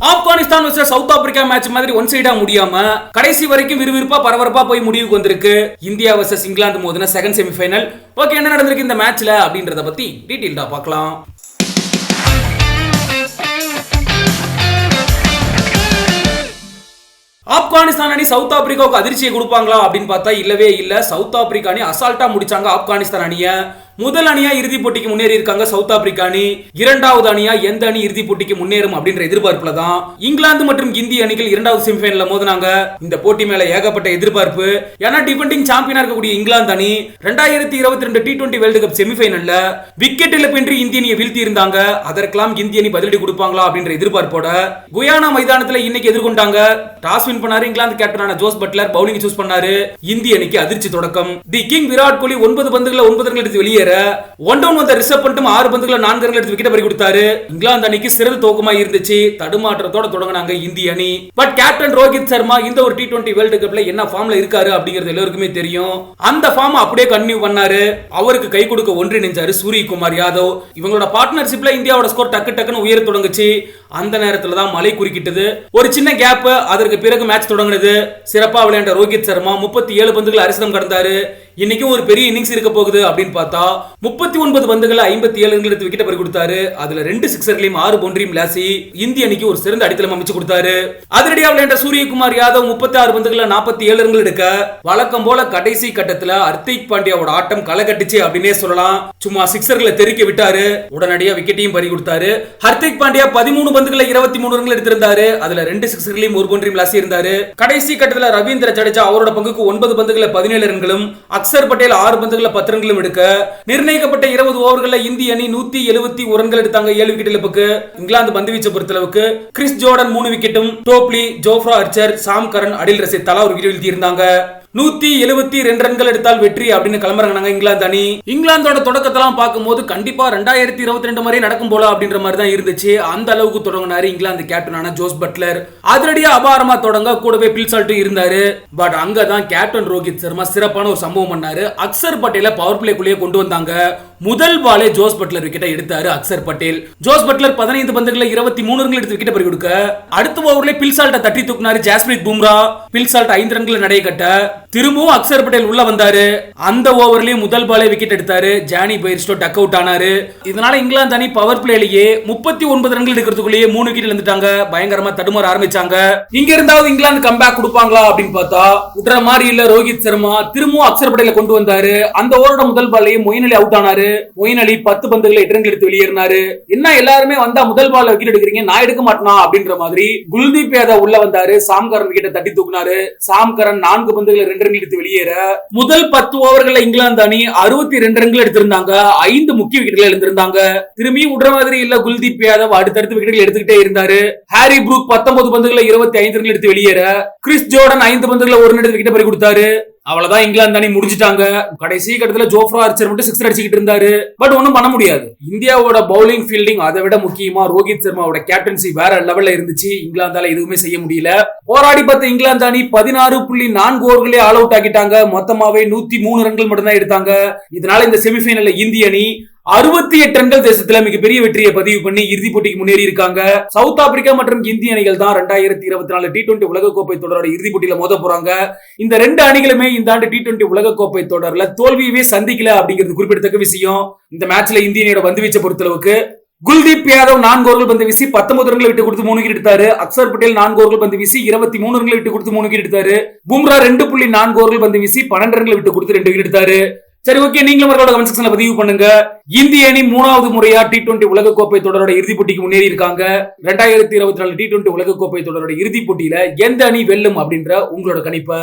Afghanistan versus South Africa match மாதிரி one சைடா முடியாம கடைசி வரைக்கும் விறுவிறுப்பா பரபரப்பா போய் முடிவுக்கு வந்திருக்கு. இந்தியா வர்சஸ் இங்கிலாந்து மோதின செகண்ட் செமிஃபைனல் ஓகே என்ன நடந்திருக்கு இந்த மேட்ச்ல அப்படின்றத பத்தி டீட்டெயில்டா பார்க்கலாம். ஆப்கானிஸ்தான் அணி சவுத் ஆப்பிரிக்காவுக்கு அதிர்ச்சியை கொடுப்பாங்களா அப்படின்னு பார்த்தா இல்லவே இல்ல. சவுத் ஆப்பிரிக்கா அணி அசால்ட்டா முடிச்சாங்க ஆப்கானிஸ்தான் அணியை. முதல் அணியா இறுதி போட்டிக்கு முன்னேறி இருக்காங்க சவுத் ஆப்பிரிக்கா அணி. இரண்டாவது அணியா எந்த அணி இறுதி போட்டிக்கு முன்னேறும் அப்படின்ற எதிர்பார்ப்புல தான் இங்கிலாந்து மற்றும் இந்திய அணிகள் இரண்டாவது செமிஃபைனல்ல மோதினாங்க. இந்த போட்டி மேல ஏகப்பட்ட எதிர்பார்ப்பு. ஏன்னா டிஃபெண்டிங் சாம்பியனா இருக்கக்கூடிய இங்கிலாந்து அணி ரெண்டாயிரத்தி இருபத்தி ரெண்டு டி டுவெண்டி வேர்ல்டு கப் செமிஃபைனல்ல விக்கெட் இழப்பின்றி இந்திய அணியை வீழ்த்தி இருந்தாங்க. அதற்கெல்லாம் இந்திய அணி பதிலடி கொடுப்பாங்களா அப்படின்ற எதிர்பார்ப்போட குயானா மைதானத்தில் இன்னைக்கு எதிர்கொண்டாங்க. டாஸ் வின் பண்ணாரு இங்கிலாந்து கேப்டனான ஜோஸ் பட்லர். பவுலிங் சூஸ் பண்ணாரு. இந்திய அணிக்கு அதிர்ச்சி தொடக்கம். தி கிங் விராட் கோலி ஒன்பது பந்துகளை ஒன்பது ரன் எடுத்து வெளியேற ஒன் டவுன் வந்த ரிசர்வ் பண்ணிட்டு ஆறு பந்துகளை நான்கு ரன்கள் எடுத்து விக்கெட் பறி கொடுத்தாரு இங்கிலாந்து அணிக்கு சிறந்த தோக்கமா இருந்துச்சு. தடுமாற்றத்தோட தொடங்கினாங்க இந்திய அணி. பட் கேப்டன் ரோஹித் சர்மா இந்த ஒரு டி டுவெண்டி வேர்ல்டு கப்ல என்ன ஃபார்ம்ல இருக்காரு அப்படிங்கிறது எல்லாருக்குமே தெரியும். அந்த ஃபார்ம் அப்படியே கன்டினியூ பண்ணாரு. அவருக்கு கை கொடுக்க ஒன்றிணைஞ்சாரு சூரியகுமார் யாதவ். இவங்களோட பார்ட்னர்ஷிப்ல இந்தியாவோட ஸ்கோர் டக்கு டக்குன்னு உயர தொடங்குச்சு. அந்த நேரத்துல தான் மழை குறுக்கிட்டது. ஒரு சின்ன கேப் அதற்கு பிறகு மேட்ச் தொடங்கினது. சிறப்பா விளையாண்ட ரோஹித் சர்மா முப்பத்தி ஏழு பந்துகள் அரிசனம் கடந்தாரு. இன்னைக்கும் ஒரு பெரிய இன்னிங்ஸ் இருக்க போகுது அப்படின்னு பார்த்தா முப்பத்தி ஒன்பது பந்துகள் ஐம்பத்தி ஏழு எடுத்து விக்கெட் பறி கொடுத்தாரு. அதுல ரெண்டு சிக்ஸர்களையும் ஆறு பவுண்டரியும் லாசி இந்திய அணிக்கு ஒரு சிறந்த அடித்தளம் அமைச்சு கொடுத்தாரு. அதிரடியா விளையாண்ட சூரியகுமார் யாதவ் முப்பத்தி ஆறு பந்துகள் நாற்பத்தி ஏழு ரன்கள் எடுக்க வழக்கம் போல கடைசி கட்டத்துல ஹர்திக் பாண்டியாவோட ஆட்டம் களை கட்டுச்சு அப்படின்னே சொல்லலாம். சும்மா சிக்ஸர்களை தெறிக்க விட்டாரு. உடனடியா விக்கெட்டையும் பறி கொடுத்தாரு. ஹர்திக் பாண்டியா பதிமூணு பந்துகளை இருபத்தி மூணு ரன்கள் எடுத்திருந்தாரு. அதுல ரெண்டு சிக்ஸர்களையும் ஒரு பவுண்டரியும் லாசி இருந்தாரு கடைசி கட்டத்துல ரவீந்திர ஜடேஜா அவரோட பங்குக்கு ஒன்பது பந்துகளை பதினேழு ரன்களும் அக்சர் பட்டேல் ஆறு பந்துகளை பத்து ரன்களும் எடுக்க நிர்ணயிக்கப்பட்ட இருபது ஓவர்களில் இந்திய அணி நூத்தி எழுபத்தி ஒரு ரன்கள் எடுத்தாங்க ஏழு விக்கெட் இழப்புக்கு. இங்கிலாந்து பந்து வீச்சை பொறுத்தளவுக்கு கிறிஸ் ஜோர்டன் மூணு விக்கெட்டும் Topley Jofra Archer Sam Curran Adil Rashid தலா ஒரு விக்கெட் வீழ்த்தி இருந்தாங்க நூத்தி எழுபத்தி ரெண்டு ரன்கள் எடுத்தால் வெற்றி அப்படின்னு கிளம்புறாங்க இங்கிலாந்து அணி. இங்கிலாந்தோட தொடக்கத்தெல்லாம் பார்க்கும்போது கண்டிப்பா ரெண்டாயிரத்தி இருபத்தி ரெண்டு மாதிரி நடக்கும் போல அப்படின்ற மாதிரி தான் இருந்துச்சு. அந்த அளவுக்கு தொடங்கினாரு இங்கிலாந்து கேப்டனான ஜோஸ் பட்லர். அதிரடியா அபாரமா தொடங்க கூடவே பில்சால்ட்டும் இருந்தாரு. பட் அங்கதான் கேப்டன் ரோஹித் சர்மா சிறப்பான ஒரு சம்பவம் பண்ணாரு. அக்சர் பட்டேல பவர் பிளேக்குள்ளேயே கொண்டு வந்தாங்க. முதல் பாலே ஜோஸ் பட்லர் விக்கெட்டை எடுத்தாரு அக்சர் பட்டேல். ஜோஸ் பட்லர் பதினைந்து பந்துகளை இருபத்தி மூணு ரன்கள் எடுத்து விக்கெட் பறி கொடுக்க அடுத்த ஓவர்ல பில்சால்ட்டை தட்டி தூக்குனாரு ஜாஸ்பிரித் பும்ரா. பில்சால்ட் ஐந்து ரன்களை நடைய கட்ட. திரும்பவும் அக்சர் பட்டேல் உள்ள வந்தாரு. அந்த ஓவர்லயும் முதல் பாலே விக்கெட் எடுத்தாரு. ஜானி பயிர்ஸ்டோ டக் அவுட் ஆனாரு. இதனால இங்கிலாந்து அணி பவர் பிளேலயே முப்பத்தி ஒன்பது ரன்கள் எடுக்கிறதுக்குள்ளேயே மூணு விக்கெட் இழந்துட்டாங்க. பயங்கரமா தடுமாற ஆரம்பிச்சாங்க. இங்க இருந்தாவது இங்கிலாந்து கம்பேக் கொடுப்பாங்களா அப்படின்னு பார்த்தா விட்டுற மாதிரி இல்ல ரோஹித் சர்மா. திரும்பவும் அக்சர் பட்டேல கொண்டு வந்தாரு. அந்த ஓவரோட முதல் பால்லையே மொயின் அலி அவுட் ஆனாரு. மொயின் அலி பத்து பந்துகளை எட்டு ரன்கள் எடுத்து வெளியேறினாரு. என்ன எல்லாருமே வந்தா முதல் பால் விக்கெட் எடுக்கிறீங்க நான் எடுக்க மாட்டேனா அப்படின்ற மாதிரி குல்தீப் யாதவ் உள்ள வந்தாரு. சாம்கரன் விக்கெட்டை தட்டி தூக்குனாரு. சாம்கரன் நான்கு பந்துகளை ரெண்டு ரன் எடுத்து வெளியேற. முதல் பத்து ஓவர்கள்ல இங்கிலாந்து அணி அறுபத்தி ரெண்டு ரன்கள் எடுத்திருந்தாங்க. ஐந்து முக்கிய விக்கெட்டுகள் எழுந்திருந்தாங்க திரும்பியும் விடுற மாதிரி இல்ல குல்தீப் யாதவ் அடுத்தடுத்து விக்கெட்டுகள் எடுத்துக்கிட்டே இருந்தாரு. ஹாரி ப்ரூக் பத்தொன்பது பந்துகளை இருபத்தி ஐந்து ரன்கள் எடுத்து வெளியேற. கிறிஸ் ஜோர்டன் ஐந்து பந்துகளை ஒரு ரன் எடுத்து விக்கெட் பறி கொடுத்தாரு அவ்வளவுதான் இங்கிலாந்து அணி முடிஞ்சிட்டாங்க. கடைசி கட்டத்துல ஜோஃப்ரா அர்ச்சர் மட்டும் சிக்ஸ் அடிச்சுக்கிட்டு இருந்தாரு. பட் ஒன்றும் பண்ண முடியாது. இந்தியாவோட பவுலிங் ஃபீல்டிங் அதை விட முக்கியமா ரோஹித் சர்மாவோட கேப்டன்சி வேற லெவல்ல இருந்துச்சு. இங்கிலாந்தால எதுவுமே செய்ய முடியல. போராடி பார்த்த இங்கிலாந்து அணி பதினாறு புள்ளி நான்கு ஓவர்களே ஆல் அவுட் ஆக்கிட்டாங்க. மொத்தமாவே நூத்தி மூணு ரன்கள் மட்டும்தான் எடுத்தாங்க. இதனால இந்த செமிஃபைனல்ல இந்திய அணி அறுபத்தி எட்டு ரன்கள் தேசத்துல மிகப்பெரிய வெற்றியை பதிவு பண்ணி இறுதிப் போட்டிக்கு முன்னேறி இருக்காங்க. சவுத் ஆப்பிரிக்கா மற்றும் இந்திய அணிகள் தான் ரெண்டாயிரத்தி இருபத்தி நாலு டி டுவெண்டி உலகக்கோப்பை தொடரோட இறுதி போட்டியில மோத போறாங்க. இந்த ரெண்டு அணிகளுமே இந்த ஆண்டு டி டுவெண்டி உலகக்கோப்பை தொடர்ல தோல்வியவே சந்திக்கல அப்படிங்கிறது குறிப்பிடத்தக்க விஷயம். இந்த மேட்ச்ல இந்திய அணியோட வந்து வீச்சை பொறுத்தளவுக்கு குல்தீப் யாதவ் நான்கு ஓவர்கள் பந்து வீசி பத்தொன்பது ரன்களை விட்டு கொடுத்து மூணு விக்கெட் எடுத்தாரு. அக்சர் பட்டேல் நான்கு ஓவர்கள் பந்து வீசி இருபத்தி மூணு ரன்களை விட்டு கொடுத்து மூணு விக்கெட் எடுத்தாரு. பும்ரா ரெண்டு புள்ளி நான்கு ஓவர்கள் பந்து வீசி பன்னெண்டு ரன்களை விட்டு கொடுத்து ரெண்டு விக்கெட் எடுத்தாரு. சரி ஓகே நீங்களும் அவர்களோட கமெண்ட் செக்ஷன்ல பதிவு பண்ணுங்க. இந்திய அணி மூணாவது முறையா டி டுவெண்டி கோப்பை தொடரோட இறுதிப் போட்டிக்கு முன்னேறி இருக்காங்க ரெண்டாயிரத்தி இருபத்தி நாலு டி டுவெண்டி கோப்பை தொடரோட இறுதிப் போட்டியில எந்த அணி வெல்லும் அப்படின்ற உங்களோட கணிப்பை